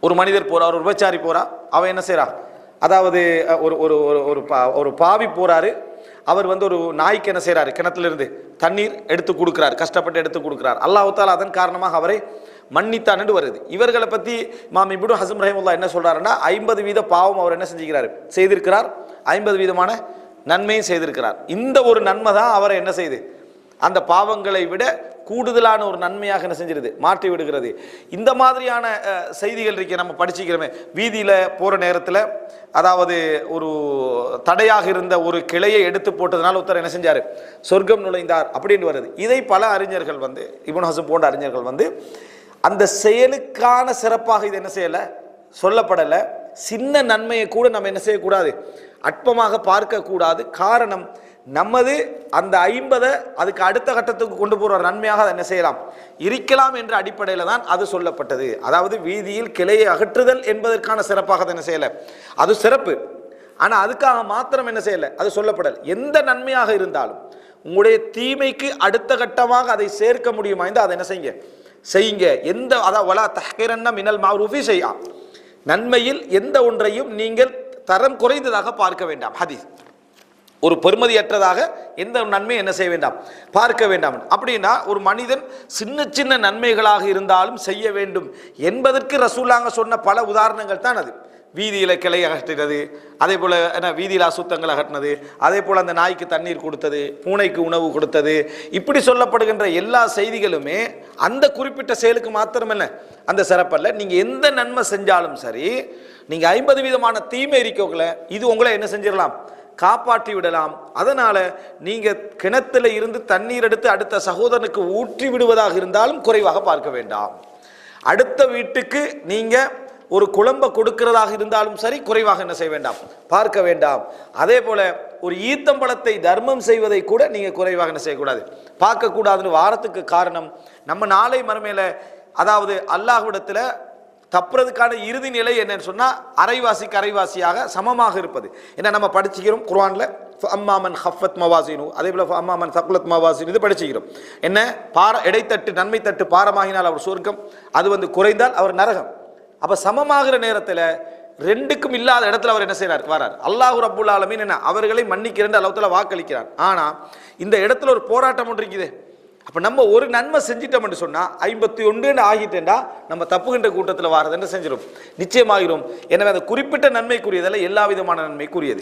ஒரு மனிதர் போறார் ஒரு விபச்சாரி போறா அவன் என்ன செய்றா அதாவது ஒரு ஒரு ஒரு ஒரு பா- ஒரு பாவி போறாரு. அவர் வந்து ஒரு நாய்க்கு என்ன செய்கிறாரு கிணத்துலேருந்து தண்ணீர் எடுத்து கொடுக்குறாரு கஷ்டப்பட்டு எடுத்து கொடுக்குறார். அல்லாஹ் தாலா அதன் காரணமாக அவரை மன்னித்தான் வருது. இவர்களை பற்றி மாம் இப்னு ஹசம் ரஹிமுல்லா என்ன சொல்கிறாருன்னா ஐம்பது வீத பாவம் அவர் என்ன செஞ்சுக்கிறார்? செய்திருக்கிறார். ஐம்பது வீதமான நன்மையும் செய்திருக்கிறார். இந்த ஒரு நன்மை தான் அவரை என்ன செய்யுது அந்த பாவங்களை விட கூடுதலான ஒரு நன்மையாக என்ன செஞ்சிருது? மாற்றி விடுகிறது. இந்த மாதிரியான செய்திகள் இருக்க நம்ம படிச்சுக்கிறோமே. வீதியில் போகிற நேரத்தில் அதாவது ஒரு தடையாக இருந்த ஒரு கிளையை எடுத்து போட்டதுனால ஒருத்தர் என்ன செஞ்சார்? சொர்க்கம் நுழைந்தார் அப்படின்னு வருது. இதை பல அறிஞர்கள் வந்து இப்னு ஹசம் போன்ற அறிஞர்கள் வந்து அந்த செயலுக்கான சிறப்பாக இது என்ன செய்யலை? சொல்லப்படலை. சின்ன நன்மையை கூட நம்ம என்ன செய்யக்கூடாது? அற்பமாக பார்க்கக்கூடாது. காரணம் நமது அந்த ஐம்பதை அதுக்கு அடுத்த கட்டத்துக்கு கொண்டு போகிற நன்மையாக அதை என்ன செய்யலாம்? இருக்கலாம் என்ற அடிப்படையில் தான் அது சொல்லப்பட்டது. அதாவது வீதியில் கிளையை அகற்றுதல் என்பதற்கான சிறப்பாக அதை என்ன செய்யலை? அது சிறப்பு. ஆனால் அதுக்காக மாத்திரம் என்ன செய்யலை? அது சொல்லப்படல். எந்த நன்மையாக இருந்தாலும் உங்களுடைய தீமைக்கு அடுத்த கட்டமாக அதை சேர்க்க முடியுமா இருந்தால் அதை என்ன செய்யுங்க? செய்யுங்க. எந்த அதாவது வலா தஹ்கிரன்ன மினல் மாரூஃபி செய்யா நன்மையில் எந்த ஒன்றையும் நீங்கள் தரம் குறைந்ததாக பார்க்க வேண்டாம். ஹதீஸ். ஒரு பெருமதியற்றதாக எந்த நன்மையும் என்ன செய்ய வேண்டாம்? பார்க்க வேண்டாம். அப்படின்னா ஒரு மனிதன் சின்ன சின்ன நன்மைகளாக இருந்தாலும் செய்ய வேண்டும் என்பதற்கு ரசூலாங்க சொன்ன பல உதாரணங்கள் தான் அது. வீதியில் கிளை அகற்றுகிறது அதே போல் என்ன வீதியில் அசுத்தங்கள் அகற்றினது அதே போல் அந்த நாய்க்கு தண்ணீர் கொடுத்தது பூனைக்கு உணவு கொடுத்தது இப்படி சொல்லப்படுகின்ற எல்லா செய்திகளுமே அந்த குறிப்பிட்ட செயலுக்கு மாத்திரம் என்ன? அந்த சிறப்பல்ல. நீங்கள் எந்த நன்மை செஞ்சாலும் சரி நீங்கள் ஐம்பது விதமான தீமை இருக்கோங்கள இது உங்களை என்ன செஞ்சிடலாம்? காப்பாற்றி விடலாம். அதனால் நீங்கள் கிணத்துல இருந்து தண்ணீர் எடுத்து அடுத்த சகோதரனுக்கு ஊற்றி விடுவதாக இருந்தாலும் குறைவாக பார்க்க வேண்டாம். அடுத்த வீட்டுக்கு நீங்கள் ஒரு குழம்ப கொடுக்கிறதாக இருந்தாலும் சரி குறைவாக என்ன செய்ய வேண்டாம்? பார்க்க வேண்டாம். அதே போல் ஒரு ஈத்தம்பழத்தை தர்மம் செய்வதை கூட நீங்கள் குறைவாக என்ன செய்யக்கூடாது. பார்க்கக்கூடாதுன்னு வாரத்துக்கு காரணம் நம்ம நாளை மறுமையில் அதாவது அல்லாஹ்விடத்தில் தப்புறதுக்கான இறுதி நிலை என்னன்னு சொன்னால் அரைவாசிக்கு அரைவாசியாக சமமாக இருப்பது. ஏன்னா நம்ம படிச்சுக்கிறோம் குர்வானில் அம்மாமன் ஹஃபத் மவாசினு அதே போல் அம்மாமன் சக்குலத் மவாசினு இது படிச்சுக்கிறோம். என்ன? பார இடைத்தட்டு நன்மை தட்டு பாரமாகினால் அவர் சொர்க்கம். அது வந்து குறைந்தால் அவர் நரகம். அப்போ சமமாகிற நேரத்தில் ரெண்டுக்கும் இல்லாத இடத்துல அவர் என்ன செய்கிறார் வரார். அல்லாஹ் ரப்புல் ஆலமீன் என்ன? அவர்களை மன்னிக்கிறேன் அல்லாஹ் வாக்களிக்கிறார். ஆனால் இந்த இடத்துல ஒரு போராட்டம் ஒன்று இருக்குது. அப்போ நம்ம ஒரு நன்மை செஞ்சிட்டோம்னு சொன்னால் ஐம்பத்தி ஒன்றுன்னு ஆகிட்டேன்டா நம்ம தப்புகின்ற கூட்டத்தில் வாரதுன்னு செஞ்சிடும் நிச்சயமாகிடும் எனவே அந்த குறிப்பிட்ட நன்மைக்குரியதெல்லாம் எல்லா விதமான நன்மைக்குரியது.